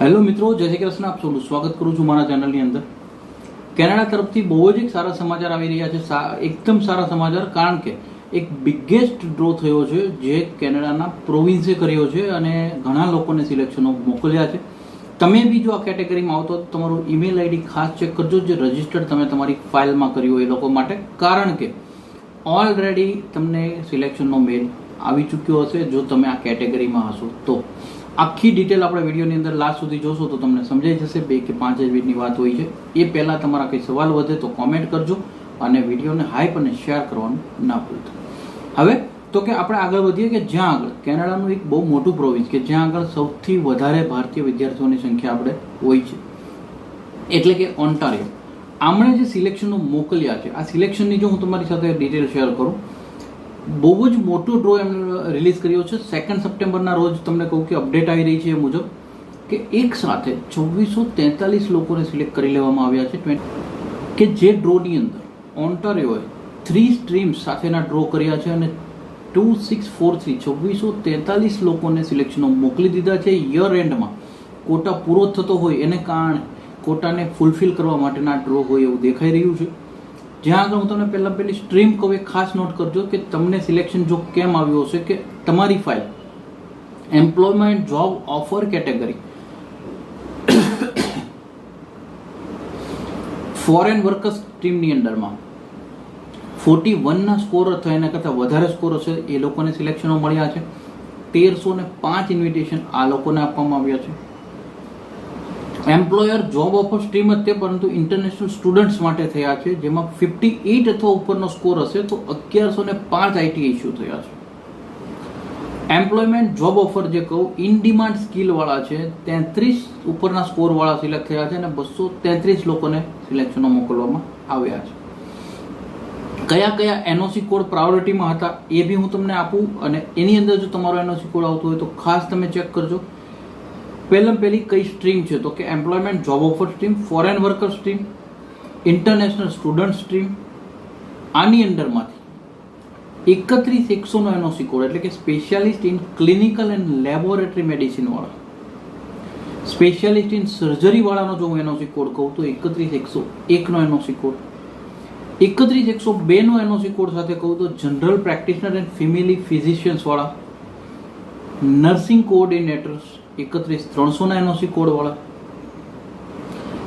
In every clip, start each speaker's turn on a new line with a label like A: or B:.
A: Hello મિત્રો, જય શ્રી કૃષ્ણ. આપ સૌનું સ્વાગત કરું છું મારા ચેનલની અંદર. કેનેડા તરફથી બહુ જ એક સારા સમાચાર આવી રહ્યા છે. એકદમ સારા સમાચાર, કારણ કે એક બિગેસ્ટ ડ્રો થયો છે જે કેનેડાના પ્રોવિન્સે કર્યો છે અને ઘણા લોકોને સિલેક્શનો મોકલ્યા છે. તમે બી જો આ કેટેગરીમાં આવતો તો તમારું ઈમેલ આઈડી ખાસ ચેક કરજો. જે રજિસ્ટર્ડ તમે તમારી ફાઇલમાં કર્યું એ લોકો માટે. કારણ કે ઓલરેડી તમને સિલેક્શનનો મેલ આવી ચૂક્યો હશે જો તમે આ કેટેગરીમાં હશો તો. આખી ડિટેલ આપણે વિડીયોની અંદર લાસ્ટ સુધી જોશો તો તમને સમજાઈ જશે બે કે પાંચ જ મિનિટની વાત હોય છે. એ પહેલાં તમારા કંઈ સવાલ વધે તો કોમેન્ટ કરજો અને વિડીયોને હાઈપ અને શેર કરવાનું ના ભૂલતા. હવે, તો કે આપણે આગળ વધીએ કે જ્યાં આગળ? કેનેડાનું એક બહુ મોટું પ્રોવિન્સ કે જ્યાં આગળ સૌથી વધારે ભારતીય વિદ્યાર્થીઓની સંખ્યા આપણે હોય છે. એટલે કે ઓન્ટારિયો આમણે જે સિલેક્શનો મોકલ્યા છે, આ સિલેક્શનની જો હું તમારી સાથે ડિટેલ શેર કરું બહુ જ મોટો ડ્રો એમણે રિલીઝ કર્યો છે. સેકન્ડ સપ્ટેમ્બરના રોજ તમને કહું કે અપડેટ આવી રહી છે એ મુજબ કે એક સાથે છવ્વીસો તેતાલીસ લોકોને સિલેક્ટ કરી લેવામાં આવ્યા છે. 20 કે જે ડ્રોની અંદર ઓન્ટારિયોએ થ્રી સ્ટ્રીમ્સ સાથેના ડ્રો કર્યા છે અને ટુ સિક્સ ફોર થ્રી છવ્વીસો તેતાલીસ લોકોને સિલેક્શનો મોકલી દીધા છે. યર એન્ડમાં કોટા પૂરો થતો હોય એને કારણે કોટાને ફૂલફિલ કરવા માટેના ડ્રો હોય એવું દેખાઈ રહ્યું છે. જ્યાં આગળ હું તમને પહેલાં પહેલી સ્ટ્રીમ કહું એ ખાસ નોટ કરજો કે તમને સિલેક્શન જો કેમ આવ્યું હશે કે તમારી file employment job offer category foreign workers ટીમની અંડરમાં ફોર્ટી વનના સ્કોર અથવા એના કરતાં વધારે સ્કોર હશે, એ લોકોને સિલેક્શનો મળ્યા છે. તેરસો ને પાંચ ઇન્વિટેશન આ લોકોને આપવામાં આવ્યા છે. એમ્પ્લોયર જોબ ઓફર સ્ટ્રીમ જ તે પરંતુ ઇન્ટરનેશનલ સ્ટુડન્ટ્સ માટે થયા છે, જેમાં ફિફ્ટી એઇટ અથવા ઉપરનો સ્કોર હશે, તો અગિયારસો ને પાંચ આઈટી ઇસ્યુ થયા છે. એમ્પ્લોયમેન્ટ જોબ ઓફર જે કહું ઇન ડિમાન્ડ સ્કિલવાળા છે, તેત્રીસ ઉપરના સ્કોરવાળા સિલેક્ટ થયા છે અને બસો તેત્રીસ લોકોને સિલેક્શનો મોકલવામાં આવ્યા છે. કયા કયા એનઓસી કોડ પ્રાયોરિટીમાં હતા, એ બી હું તમને આપું, અને એની અંદર જો તમારો એનઓસી કોડ આવતો હોય તો ખાસ તમે ચેક કરજો. પહેલાં પહેલી કઈ સ્ટ્રીમ છે? તો કે employment job offer stream foreign worker stream international student stream, આની અંડરમાંથી એકત્રીસ એકસોનો એનઓસી કોડ એટલે કે specialist in clinical and laboratory મેડિસિનવાળા specialist in સર્જરીવાળાનો જો હું એનઓસી કોડ કહું, તો એકત્રીસ એકસો એકનો એનઓસી કોડ એકત્રીસ એકસો બેનો એનઓસી કોડ સાથે કહું, તો જનરલ પ્રેક્ટિશનર એન્ડ ફિમેલી ફિઝિશિયન્સવાળા નર્સિંગ કોઓર્ડિનેટર્સ એકત્રીસ ત્રણસોના એનઓસી કોડવાળા.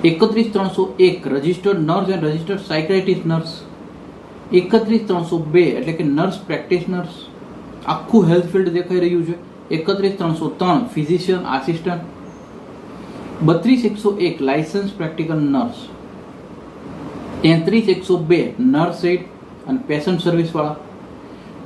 A: એકત્રીસ ત્રણસો એક registered nurse and registered psychiatrist nurse. એકત્રીસ ત્રણસો બે એટલે કે નર્સ પ્રેક્ટિશનર્સ. આખું હેલ્થ ફિલ્ડ દેખાઈ રહ્યું છે. એકત્રીસ ત્રણસો ત્રણ ફિઝિશિયન આસિસ્ટન્ટ. બત્રીસ એકસો એક લાયસન્સ પ્રેક્ટિકલ નર્સ. તેત્રીસ એકસો બે નર્સ એડ અને પેશન્ટ સર્વિસવાળા.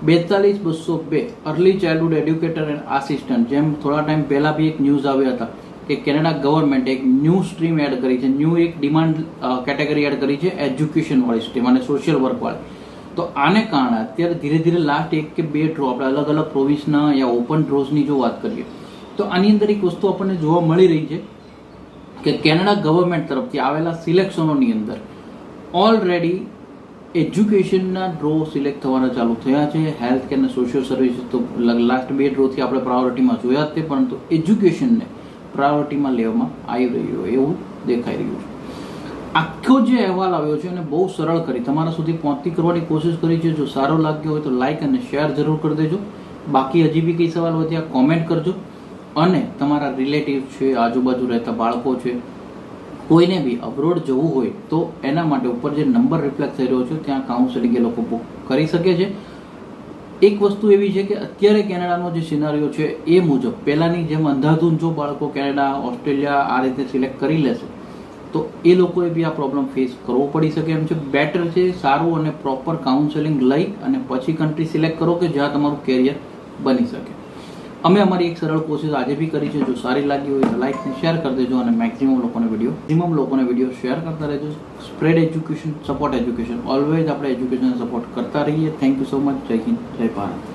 A: બેતાલીસ બસો બે early childhood educator and assistant જેમ થોડા ટાઈમ પહેલાં બી એક ન્યૂઝ આવ્યા હતા કે કેનેડા ગવર્મેન્ટ એક ન્યૂ સ્ટ્રીમ એડ કરી છે ન્યૂ એક ડિમાન્ડ કેટેગરી એડ કરી છે એજ્યુકેશનવાળી સ્ટ્રીમ અને સોશિયલ વર્કવાળી તો આને કારણે અત્યારે ધીરે ધીરે લાસ્ટ એક કે બે ડ્રો આપણે અલગ અલગ પ્રોવિન્સના યા ઓપન ડ્રોઝની જો વાત કરીએ, તો આની અંદર એક વસ્તુ આપણને જોવા મળી રહી છે કે કેનેડા ગવર્મેન્ટ તરફથી આવેલા સિલેક્શનોની અંદર ઓલરેડી એજ્યુકેશનના ડ્રો સિલેક્ટ થવાના ચાલુ થયા છે. હેલ્થ કેર અને સોશિયલ સર્વિસીસ તો લાસ્ટ બે ડ્રોથી આપણે પ્રાયોરિટીમાં જોયા તે, પરંતુ એજ્યુકેશનને પ્રાયોરિટીમાં લેવામાં આવી રહ્યું હોય એવું દેખાઈ રહ્યું છે. આખો જે અહેવાલ આવ્યો છે એને બહુ સરળ કરી, તમારા સુધી પહોંચતી કરવાની કોશિશ કરી છે. જો સારો લાગ્યો હોય તો લાઇક અને શેર જરૂર કરી દેજો. બાકી હજી બી કઈ સવાલ વધ્યા કોમેન્ટ કરજો. અને તમારા રિલેટિવ છે, આજુબાજુ રહેતા બાળકો છે કોઈને બી અબ્રોડ જવું હોય તો એના માટે ઉપર જે નંબર રિફ્લેક્ટ થઈ રહ્યો છે, ત્યાં કાઉન્સેલિંગ એ લોકો બુક કરી શકે છે. એક વસ્તુ એવી છે કે અત્યારે કેનેડાનો જે સિનારીઓ છે એ મુજબ, પહેલાંની જેમ અંધાધૂન જો બાળકો કેનેડા, ઓસ્ટ્રેલિયા આ રીતે સિલેક્ટ કરી લેશે, તો એ લોકોએ બી આ પ્રોબ્લેમ ફેસ કરવો પડી શકે એમ છે. બેટર છે સારું અને પ્રોપર કાઉન્સેલિંગ લઈ અને પછી કન્ટ્રી સિલેક્ટ કરો કે જ્યાં તમારું કેરિયર બની શકે. અમે અમારી એક સરળ કોશિશ આજે બી કરી છે, જો સારી લાગી હોય તો લાઈક ને શેર કરી દેજો અને મેક્સિમમ લોકોને વીડિયો મેક્સિમમ લોકોને વીડિયો શેર કરતા રહેજો. Spread education support education always આપણે એજ્યુકેશન સપોર્ટ કરતા રહીએ. થેન્ક યુ સો મચ જય હિન્દ, જય ભારત.